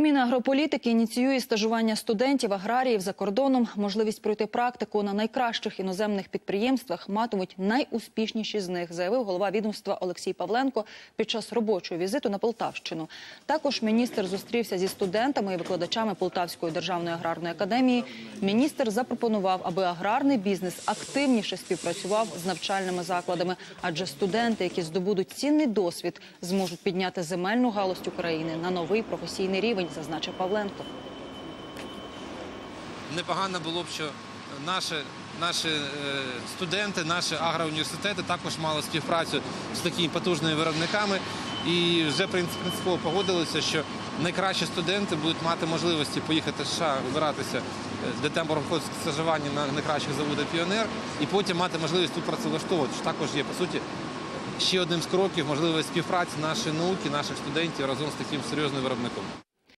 Мінагрополітики ініціює стажування студентів аграріїв за кордоном. Можливість пройти практику на найкращих іноземних підприємствах матимуть найуспішніші з них, заявив голова відомства Олексій Павленко під час робочого візиту на Полтавщину. Також міністр зустрівся зі студентами і викладачами Полтавської державної аграрної академії. Міністр запропонував, аби аграрний бізнес активніше співпрацював з навчальними закладами, адже студенти, які здобудуть цінний досвід, зможуть підняти земельну галузь України на новий професійний рівень, зазначив Павленко. непогано було б, що наші, наші е, студенти, наші агроуніверситети також мали співпрацю з такими потужними виробниками. І вже принципово погодилися, що найкращі студенти будуть мати можливості поїхати в США, вибиратися, е, де проходить стажування на найкращих заводах піонер, і потім мати можливість тут працевлаштовувати. Що також є по суті ще одним з кроків можливої співпраці нашої науки, наших студентів разом з таким серйозним виробником.